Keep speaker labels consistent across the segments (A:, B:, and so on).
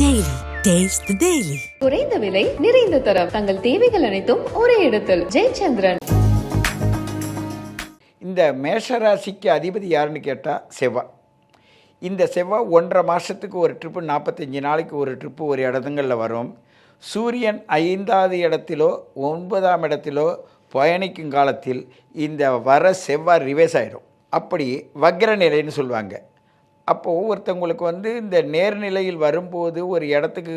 A: Daily taste தி daily
B: குறைந்த விலை நிறைந்த தரம். தங்கள் தேவைகள் அனைத்தும் ஒரே இடத்தில். ஜெயச்சந்திரன்.
C: இந்த மேஷராசிக்கு அதிபதி யாருன்னு கேட்டால் செவ்வாய் இந்த செவ்வாய் ஒன்றரை மாதத்துக்கு ஒரு ட்ரிப்பு நாற்பத்தஞ்சு நாளைக்கு ஒரு ட்ரிப்பு ஒரு இடத்துங்களில் வரும். சூரியன் ஐந்தாவது இடத்திலோ ஒன்பதாம் இடத்திலோ பயணிக்கும் காலத்தில் இந்த வர செவ்வாய் ரிவேஸ் ஆகிடும் அப்படி வக்ர நிலைன்னு சொல்லுவாங்க. அப்போது ஒருத்தவங்களுக்கு வந்து இந்த நேர்நிலையில் வரும்போது ஒரு இடத்துக்கு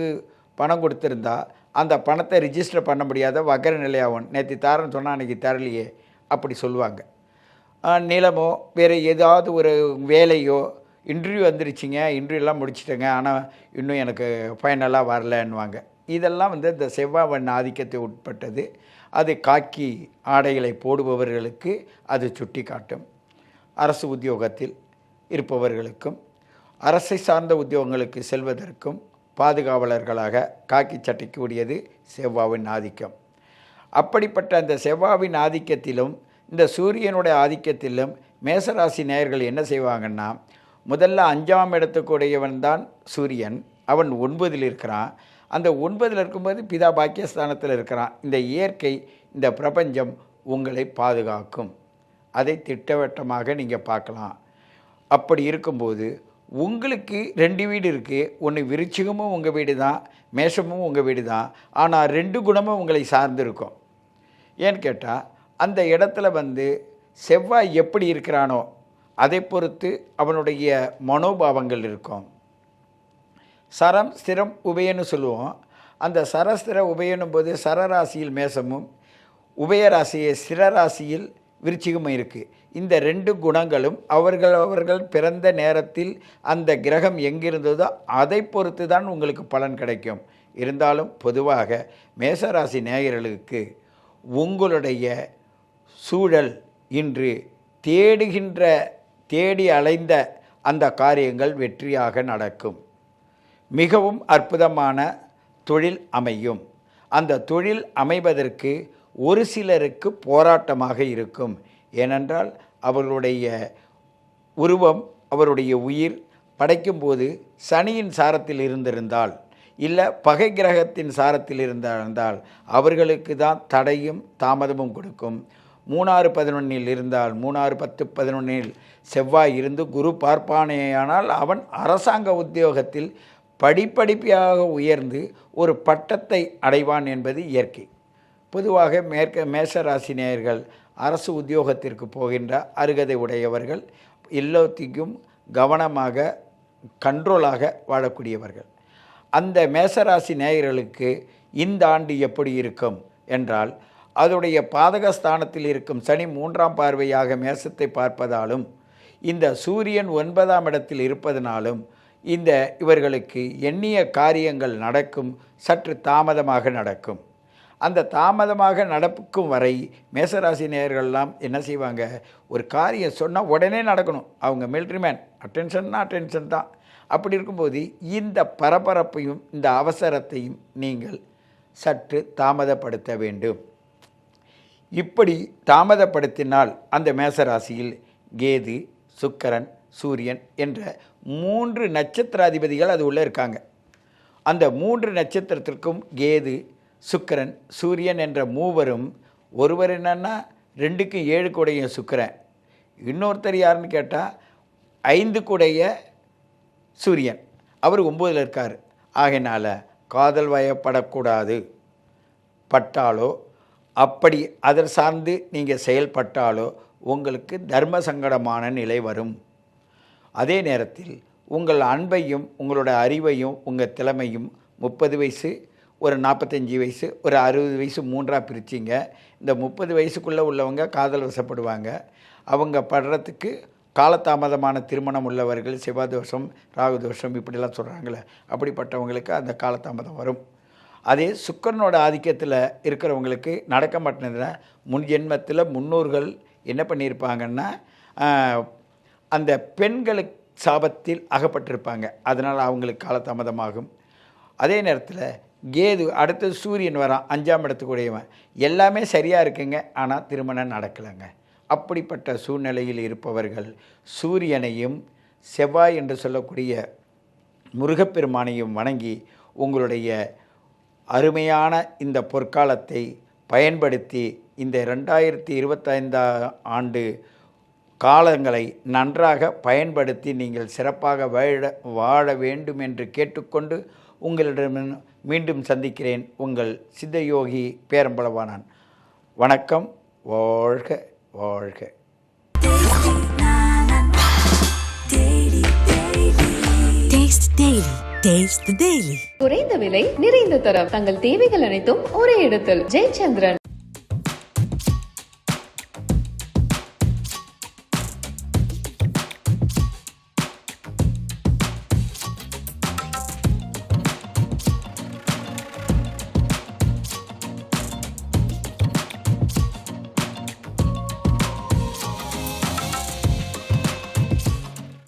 C: பணம் கொடுத்துருந்தா அந்த பணத்தை ரிஜிஸ்டர் பண்ண முடியாத வகர நிலையாகும் நேற்று தாரன்னு சொன்னால் அன்றைக்கி தரலையே அப்படி சொல்லுவாங்க. நிலமோ வேறு ஏதாவது ஒரு வேலையோ இன்டர்வியூ வந்துருச்சுங்க இன்டர்வியூலாம் முடிச்சிட்டேங்க ஆனால் இன்னும் எனக்கு ஃபைனலாக வரலன்னுவாங்க. இதெல்லாம் வந்து இந்த செவ்வாவன் ஆதிக்கத்தை உட்பட்டது. அது காக்கி ஆடைகளை போடுபவர்களுக்கு அது சுட்டி காட்டும் அரசு உத்தியோகத்தில் இருப்பவர்களுக்கும் அரசை சார்ந்த உத்தியோகங்களுக்கு செல்வதற்கும் பாதுகாவலர்களாக காக்கி சட்டைக்கூடியது செவ்வாவின் ஆதிக்கம். அப்படிப்பட்ட அந்த செவ்வாவின் ஆதிக்கத்திலும் இந்த சூரியனுடைய ஆதிக்கத்திலும் மேசராசி நேயர்கள் என்ன செய்வாங்கன்னா முதல்ல அஞ்சாம் இடத்துக்குடையவன் தான் சூரியன். அவன் ஒன்பதில் இருக்கிறான். அந்த ஒன்பதில் இருக்கும்போது பிதா பாக்கியஸ்தானத்தில் இருக்கிறான். இந்த இயற்கை இந்த பிரபஞ்சம் உங்களை பாதுகாக்கும். அதை திட்டவட்டமாக நீங்கள் பார்க்கலாம். அப்படி இருக்கும்போது உங்களுக்கு ரெண்டு வீடு இருக்குது ஒன்று விருச்சிகமும் உங்கள் வீடு தான் மேஷமும் உங்கள் வீடு தான் ஆனால் ரெண்டு குணமும் உங்களை சார்ந்து இருக்கும் ஏன்னு கேட்டால் அந்த இடத்துல வந்து செவ்வாய் எப்படி இருக்கிறானோ அதை பொறுத்து அவனுடைய மனோபாவங்கள் இருக்கும். சரம் ஸ்திரம் உபயன்னு சொல்லுவோம். அந்த சரஸ்திர உபயனும் போது சரராசியில் மேசமும் உபயராசியை ஸ்திரராசியில் விருச்சிகமும் இருக்குது இந்த ரெண்டு குணங்களும் அவர்கள் அவர்கள் பிறந்த நேரத்தில் அந்த கிரகம் எங்கிருந்ததோ அதை பொறுத்து தான் உங்களுக்கு பலன் கிடைக்கும். இருந்தாலும் பொதுவாக மேசராசி நேயர்களுக்கு உங்களுடைய சூழல் இன்று தேடுகின்ற தேடி அலைந்த அந்த காரியங்கள் வெற்றியாக நடக்கும். மிகவும் அற்புதமான தொழில் அமையும். அந்த தொழில் அமைவதற்கு ஒரு சிலருக்கு போராட்டமாக இருக்கும். ஏனென்றால் அவர்களுடைய உருவம் அவருடைய உயிர் படைக்கும்போது சனியின் சாரத்தில் இருந்திருந்தால் இல்லை பகை கிரகத்தின் சாரத்தில் இருந்தால் அவர்களுக்கு தான் தடையும் தாமதமும் கொடுக்கும். மூணாறு பதினொன்னில் இருந்தால் மூணாறு பத்து பதினொன்னில் செவ்வாய் இருந்து குரு பார்ப்பானேயானால் அவன் அரசாங்க உத்தியோகத்தில் படிப்படிப்பாக உயர்ந்து ஒரு பட்டத்தை அடைவான் என்பது இயற்கை. பொதுவாக மேற்க மேஷராசி நேயர்கள் அரசு உத்தியோகத்திற்கு போகின்ற அருகதை உடையவர்கள் எல்லாத்தையும் கவனமாக கண்ட்ரோலாக வாழக்கூடியவர்கள். அந்த மேசராசி நேயர்களுக்கு இந்த ஆண்டு எப்படி இருக்கும் என்றால் அதனுடைய பாதகஸ்தானத்தில் இருக்கும் சனி மூன்றாம் பார்வையாக மேசத்தை பார்ப்பதாலும் இந்த சூரியன் ஒன்பதாம் இடத்தில் இருப்பதனாலும் இந்த இவர்களுக்கு எண்ணிய காரியங்கள் நடக்கும் சற்று தாமதமாக நடக்கும். அந்த தாமதமாக நடக்கும் வரை மேசராசி நேயர்கள்லாம் என்ன செய்வாங்க? ஒரு காரியம் சொன்னால் உடனே நடக்கணும். அவங்க மிலிட்ரி மேன் அட்டென்ஷன்னா அட்டென்ஷன் தான். அப்படி இருக்கும்போது இந்த பரபரப்பையும் இந்த அவசரத்தையும் நீங்கள் சற்று தாமதப்படுத்த வேண்டும். இப்படி தாமதப்படுத்தினால் அந்த மேசராசியில் கேது சுக்கரன் சூரியன் என்ற மூன்று நட்சத்திராதிபதிகள் அது உள்ளே இருக்காங்க. அந்த மூன்று நட்சத்திரத்திற்கும் கேது சுக்கிரன் சூரியன் என்ற மூவரும் ஒருவர் என்னன்னா ரெண்டுக்கும் ஏழு கூடைய சுக்கரன். இன்னொருத்தர் யாருன்னு கேட்டால் ஐந்து கூடைய சூரியன். அவர் ஒம்போதில் இருக்கார். ஆகையினால் காதல் வயப்படக்கூடாது. பட்டாலோ அப்படி அதர் சார்ந்து நீங்கள் செயல்பட்டாலோ உங்களுக்கு தர்ம சங்கடமான நிலை வரும். அதே நேரத்தில் உங்கள் அன்பையும் உங்களோட அறிவையும் உங்கள் திறமையும் முப்பது வயசு ஒரு நாற்பத்தஞ்சு வயசு ஒரு அறுபது வயசு மூன்றாக பிரிச்சிங்க. இந்த முப்பது வயசுக்குள்ளே உள்ளவங்க காதல் வசப்படுவாங்க. அவங்க படுறதுக்கு காலதாமதமான திருமணம் உள்ளவர்கள் செவ்வாதோஷம் ராகுதோஷம் இப்படிலாம் சொல்கிறாங்களே அப்படிப்பட்டவங்களுக்கு அந்த காலதாமதம் வரும். அதே சுக்கரனோட ஆதிக்கத்தில் இருக்கிறவங்களுக்கு நடக்க மாட்டேங்குதுன்னா முன் ஜென்மத்தில் முன்னோர்கள் என்ன பண்ணியிருப்பாங்கன்னா அந்த பெண்களுக்கு சாபத்தில் அகப்பட்டிருப்பாங்க. அதனால் அவங்களுக்கு காலதாமதமாகும். அதே நேரத்தில் கேது அடுத்தது சூரியன் வரான் அஞ்சாம் இடத்துக்குடையவன். எல்லாமே சரியாக இருக்குங்க ஆனால் திருமணம் நடக்கலைங்க. அப்படிப்பட்ட சூழ்நிலையில் இருப்பவர்கள் சூரியனையும் செவ்வாய் என்று சொல்லக்கூடிய முருகப்பெருமானையும் வணங்கி உங்களுடைய அருமையான இந்த பொற்காலத்தை பயன்படுத்தி இந்த ரெண்டாயிரத்தி இருபத்தைந்தா ஆண்டு காலங்களை நன்றாக பயன்படுத்தி நீங்கள் சிறப்பாக வாழ வாழ வேண்டும் என்று கேட்டுக்கொண்டு உங்களிடம் மீண்டும் சந்திக்கிறேன் உங்கள் சித்தயோகி பேரம்பளவானான் வணக்கம் வாழ்க வாழ்க
A: Taste Daily. Taste the Daily.
B: குறைந்த விலை நிறைந்த தரம் தங்கள் தேவைகள் அனைத்தும் ஒரே இடத்தில் ஜெயச்சந்திரன்